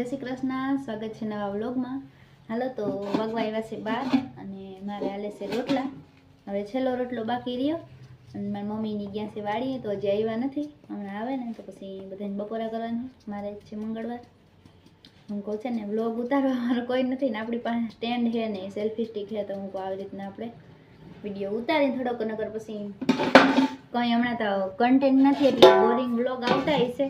જય શ્રી કૃષ્ણ, સ્વાગત છે નવા વ્લોગમાં. હાલો તો વાગવા આવ્યા છે બાર અને મારે હાલે છે રોટલા. હવે છેલ્લો રોટલો બાકી રહ્યો. અને મારી મમ્મીની ગયા છે વાળીએ તો હજી આવ્યા નથી. હમણાં આવે ને તો પછી બધાને બપોરા કરવાની. મારે છે મંગળવાર. હું કહું છે ને, વ્લોગ ઉતારવા મારો કોઈ નથી ને, આપણી પાસે સ્ટેન્ડ છે ને, સેલ્ફી સ્ટિક છે, તો હું આવી રીતના આપણે વીડિયો ઉતારીને થોડોક નગર પછી કંઈ હમણાં તો કન્ટેન્ટ નથી, એટલે બોરિંગ બ્લોગ આવતા હશે છે.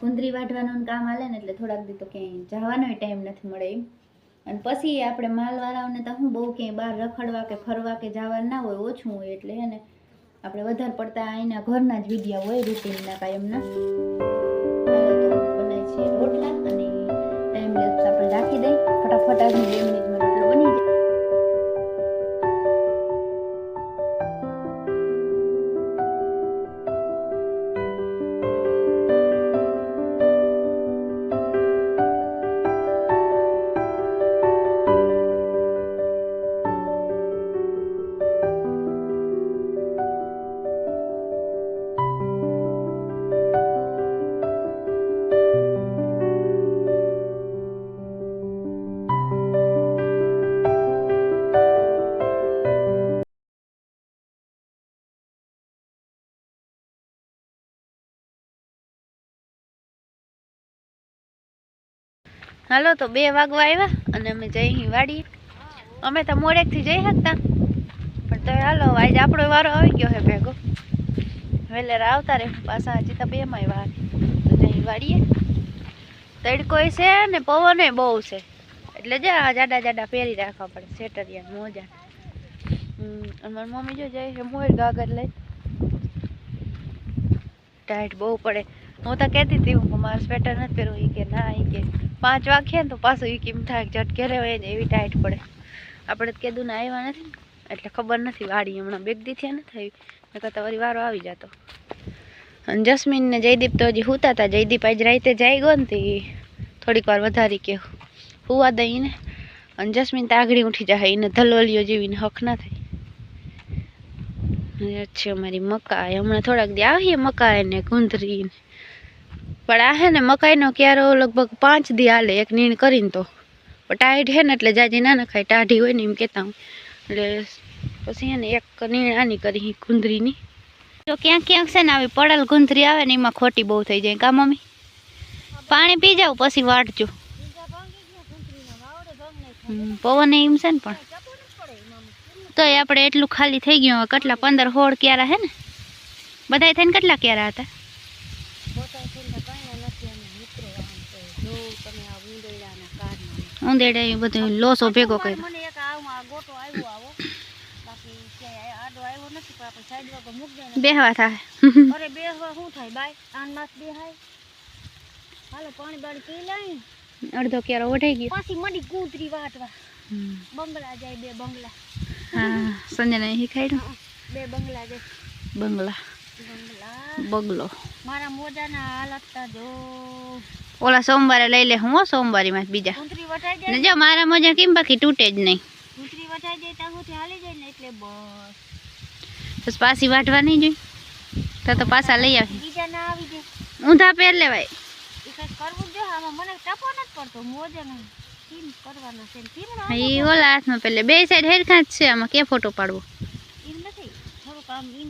કુંદરી વાઢવાનું કામ હાલે ને એટલે થોડાક દી તો ક્યાંય જવાનો ટાઈમ નથી મળે એમ. અને પછી આપણે માલવાળાઓને તો હું બહુ ક્યાંય બહાર રખડવા કે ફરવા કે જવા ના હોય, ઓછું હોય એટલે હે ને આપણે વધારે પડતા અહીંના ઘરના જ વિડીયા હોય રૂટીનના કાયમના તો બનાવીએ રોટલા અને ટાઈમ આપણે રાખી દઈએ. ફટાફટ આજની બે મિનિટમાં હાલો, તો બે વાગવા આવ્યા અને અમે જઈ અહીં વાડીએ. અમે તો મોડેકથી જઈ શકતા. પણ તો હાલો, આજે આપણો વારો આવી ગયો છે ભેગો. વહેલેરા આવતા રહે પાછા હજી તો બેમાં વાર તો જઈ વાડીએ. તડકો છે ને પવન બહુ છે. એટલે જે જાડા જાડા પહેરી રાખવા પડે, સેટરિયા મોજા. અને મારી મમ્મી જો જાય છે મોર ગાગર લઈ. ટાઈટ બહુ પડે. હું તો કહેતી હતી, હું મારું સ્વેટર નથી પહેરવું એ કે, ના એ કે. પાંચ વાગ્યા ને તો પાછું ઈ કેમ થાય ઝટકે હોય ને એવી ટાઈટ પડે. આપણે તો કીધું ને આવ્યા નથી એટલે ખબર નથી વાડી હમણાં બેગદી થયા નથી આવી. નકર તો વળી વારો આવી જતો. અને જસ્મીન ને જયદીપ તો હજી હુતા હતા જયદીપ આજ રાતે જાય ગયો ને તે થોડીક વાર વધારી કે હુવા દઈ ને. અને જસ્મીન તો આગળી ઉઠી જાય. એને ધલોલીઓ જેવીને હક ના થાય. અચ્છી અમારી મકાઈ. હમણાં થોડાક દી આવીએ મકાઈ ને કુંદરી ને પણ આ હે ને મકાઈનો ક્યારો લગભગ પાંચ દી હાલે, એક નીણ કરીને તો. પણ ટાઈટ હે ને એટલે જાજી ના નખાય, ટાઢી હોય ને એમ કહેતા હું. એટલે પછી હે ને એક નીણ આની કરી કુંદરીની. તો ક્યાંક ક્યાંક છે ને આવી પડેલ કુંદરી આવે ને એમાં ખોટી બહુ થઈ જાય. કા મમ્મી? પાણી પી જાવ પછી વાટજો. પવન એમ છે ને પણ. તો આપણે એટલું ખાલી થઈ ગયું, હવે કેટલા, પંદર હોળ ક્યારા હે ને? બધાય થઈને કેટલા ક્યારા હતા? ઉંદેડે એ બધું લોસો ભેગો કર્યો. મને એક આ ગોટો આવ્યો આવો. બાકી ક્યાંય આડો આવ્યો નથી પણ આપણે સાઈડ વાગો મૂક દે બેહવા થાય. અરે શું થાય બાય આન માસ બે હાય હાલો પાણી બાળી પી લાઈ અડધો ક્યારો વઢાઈ ગયો. પાછી મડી કૂતરી વાટવા. બંગલા જાય બે બંગલા. હા સંજયને શીખાડ્યું બે બંગલા જાય. બંગલા. બંગલા. મારા મોજાના હાલત તા જો. ઓલા સોમવારે લઈ લે હું હો સોમવારી માં બીજા. કૂતરી વટાઈ ને જાય જો મારા મોજા કેમ બાકી તૂટે જ નહીં. કૂતરી વટાઈ જાય ત્યાં સુધી હાલી જાય ને એટલે બસ. બસ પાછી વાટવા નહીં જોઈ તો તો પાછા લઈ આવી. બીજા ના આવી જાય. ઊંધા પહેર લેવાય. એ કંઈક કરવું જ આમાં મને ટપો નથી પડતો. મોજાનો કેમ કરવાના છે ને કેમ ના એ ઓલા હાથમાં પહેલે બે સાઈડ હેરખાં જ છે આમાં કે ફોટો પાડવો એમ નથી થોડુંક આમ એમ થાય કે જરાક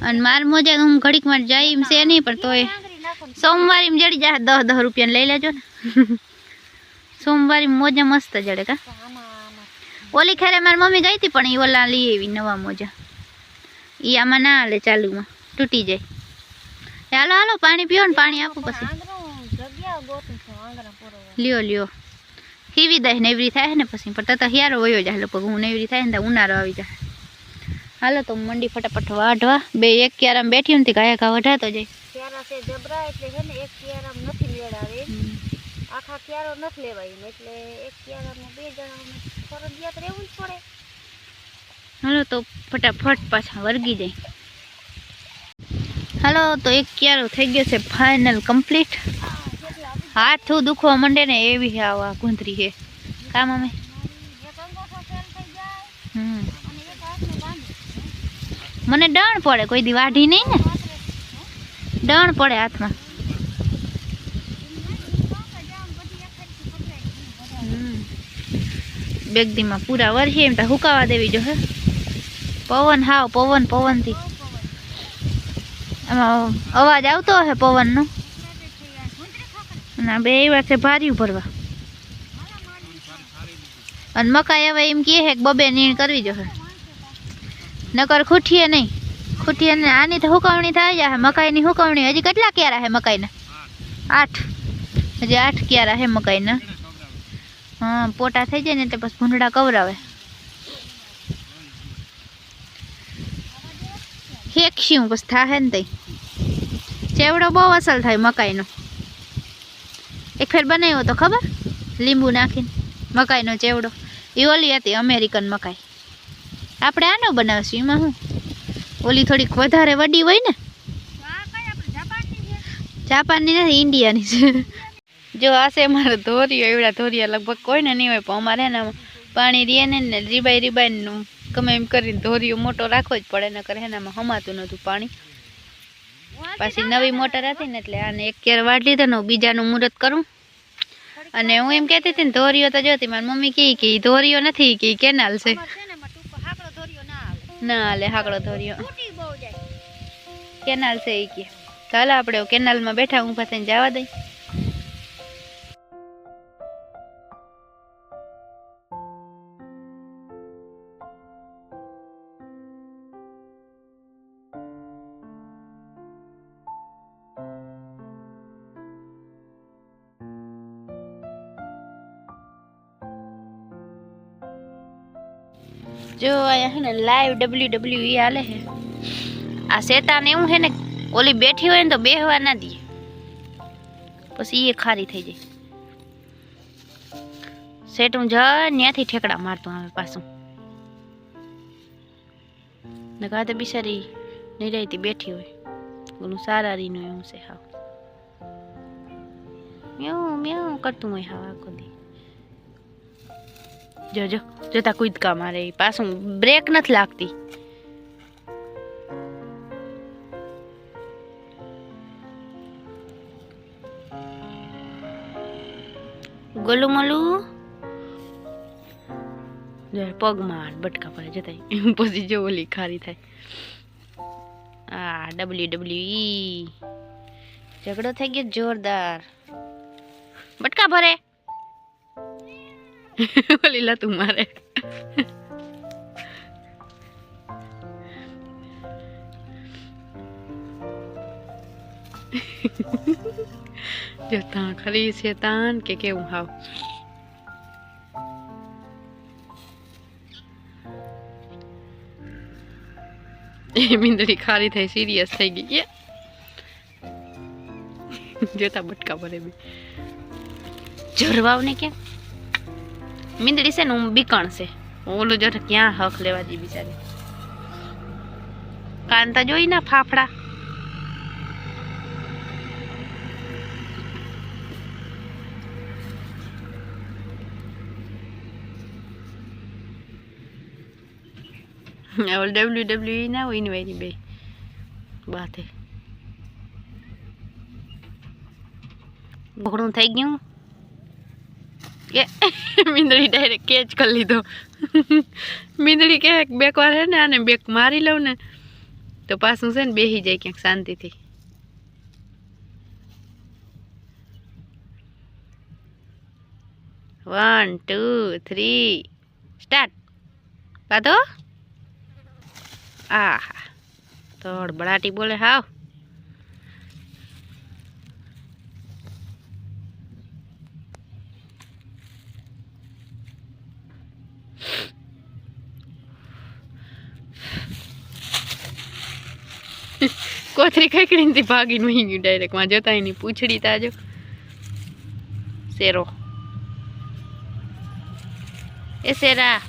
અને માર મોજે હું ઘડીકમાં જાય એમ છે નહીં, પણ તોય સોમવારે જડી જાય દસ દસ રૂપિયા લઈ લેજો ને. સોમવારે મોજા મસ્ત જડે કા. તો ઓલી ખેરે મારી મમ્મી ગઈ હતી પણ એ ઓલા લઈ આવી નવા મોજા. એ આમાં ના હાલે ચાલુમાં, તૂટી જાય. હાલો હાલો, પાણી પીઓ ને, પાણી આપું પછી. લ્યો લ્યો. ખીવી દે નેવરી થાય ને પછી, પણ તતા હિયારો વયો જાય, લગભગ હું નેવરી થાય ને તો ઉનાળો આવી જાય. હાલો તો મંડી ફટાફટ વાઢવા. બે એક ક્યારામાં બેઠી નથી ગાયા ઘા વઢાતો જાય. ક્યારા છે જબરા એટલે છે ને એક ક્યારામ નથી મેળાવે આખા ક્યારો નથી લેવાય એટલે એક ક્યારામાં બે જણા ફરજિયાત રહેવું જ પડે. હાલો તો ફટાફટ પાછા વર્ગી જાય. હાલો તો એક ક્યારો થઈ ગયો છે ફાઇનલ કમ્પ્લીટ હાથું દુખવા માંડે ને એવી આવા ગુંદરી છે. કામ અમે મને ડણ પડે, કોઈ દી વાઢી નહીં ને. ડણ પડે હાથમાં. બેગદીમાં પૂરા વરસી એમ તો હુકાવા દેવી જો હે. પવન હાવ, પવન, પવનથી. એમાં અવાજ આવતો હશે પવનનો. ના બે એવા છે ભારી ભરવા. અને મકાઈ હવે એમ કહે છે કે બબે નીણ કરવી જોશે નકર ખૂટીએ નહીં. ખૂટીએ ને આની તો હુકવણી થાય જાય મકાઈની હુકવણી હજી કેટલા ક્યારા છે મકાઈના? આઠ. હજી આઠ ક્યારા છે મકાઈના? હા, પોટા થઈ જાય ને એટલે પછી ભૂંડડા કવરાવે. હેકશું પછી થાય ને તઈ. ચેવડો બહુ અસલ થાય મકાઈનો. એક ફેર બનાવ્યો તો ખબર? લીંબુ નાખીને મકાઈનો ચેવડો. એ ઓલી હતી અમેરિકન મકાઈ. આપણે આનો બનાવશું, એમાં શું? ઓલી થોડીક વધારે વડી હોય ને? જાપાનની નથી, ઇન્ડિયાની છે. જો આશે અમારે ધોરિયો એવડા ધોરિયા લગભગ કોઈને નહીં હોય, પણ અમારે ને પાણી રીએ ને રીબાઈ રીબાઈનું ગમે એમ કરીને ધોરિયો મોટો રાખવો જ પડે ને કરે એનામાં હમાતું નહોતું પાણી. પાછી નવી મોટર હતી ને એટલે આને એક કેર વાટ લીધો ને બીજાનું મુહૂર્ત કરું. અને હું એમ કહેતી હતી ને ધોરિયો તો જોતી, મારી મમ્મી કહી કે ધોરીઓ નથી કે કેનાલ છે. ના, લે, હાકડો ધોર્યો. કેનાલ છે એ કે. ચાલો આપણે કેનાલમાં બેઠા, ઊભા થઈને જવા દઈ. જો અહીંયા છે ને લાઈવ ડબલ્યુ ડબલ્યુ ઈ હાલે છે. આ શેતાન એવું છે ને, ઓલી બેઠી હોય ને તો બેહવા ના દે. પછી એ ખારી થઈ જાય. શેઠું જ ત્યાંથી ઠેકડા મારતું આવે પાછું. નકા તો બિચારી નિરાયતી બેઠી હોય. ઓલું સારારીનું એવું છે હાવ. મ્યાઉ મ્યાઉ કરતું હોય હાવ આખો દી. જો જો, જોતા કૂદકા મારે પાછું બ્રેક નથી લાગતી. ગોલું મોલું? પગમાં બટકા પડે જતા પછી જો ઓલી ખારી થાય. આ ડબલ્યુ ડબલ્યુ ઈ. ઝઘડો થઈ ગયો જોરદાર. બટકા ભરે ઓલી લતું મારે જો તાં ખરી છે તાન કે કેવું હાવ એ મીંદડી ખારી થઈ સિરિયસ થઈ ગઈ એ જોતા બટકા ભરે બી જરવાવ ને કેમ મીંદડી છે ને હું બીકણ છે. ઓલું જો ક્યાં હક લેવા જી બિચારી. કાંતા જોઈ ના ફાફડા. ઓલ ડબલ્યુ ડબલ્યુ ના એની બે. બાતે. ઘણું થઈ ગયું. કે મીંદડી ડાયરેક્ટ કેચ કરી લીધો. મીંદડી કે બેક વાર હે ને આને બેક મારી લઉં ને, તો પાછું છે ને બેસી જાય ક્યાંક શાંતિથી. વન ટુ થ્રી સ્ટાર્ટ કાધો આહા. તો બળાટી બોલે, હાવ. કોથરી ખકડીને ભાગીને નહીં ગયું ડાયરેક્ટમાં જતા એની પૂછડી તાજો. શેરો. એ શેરા.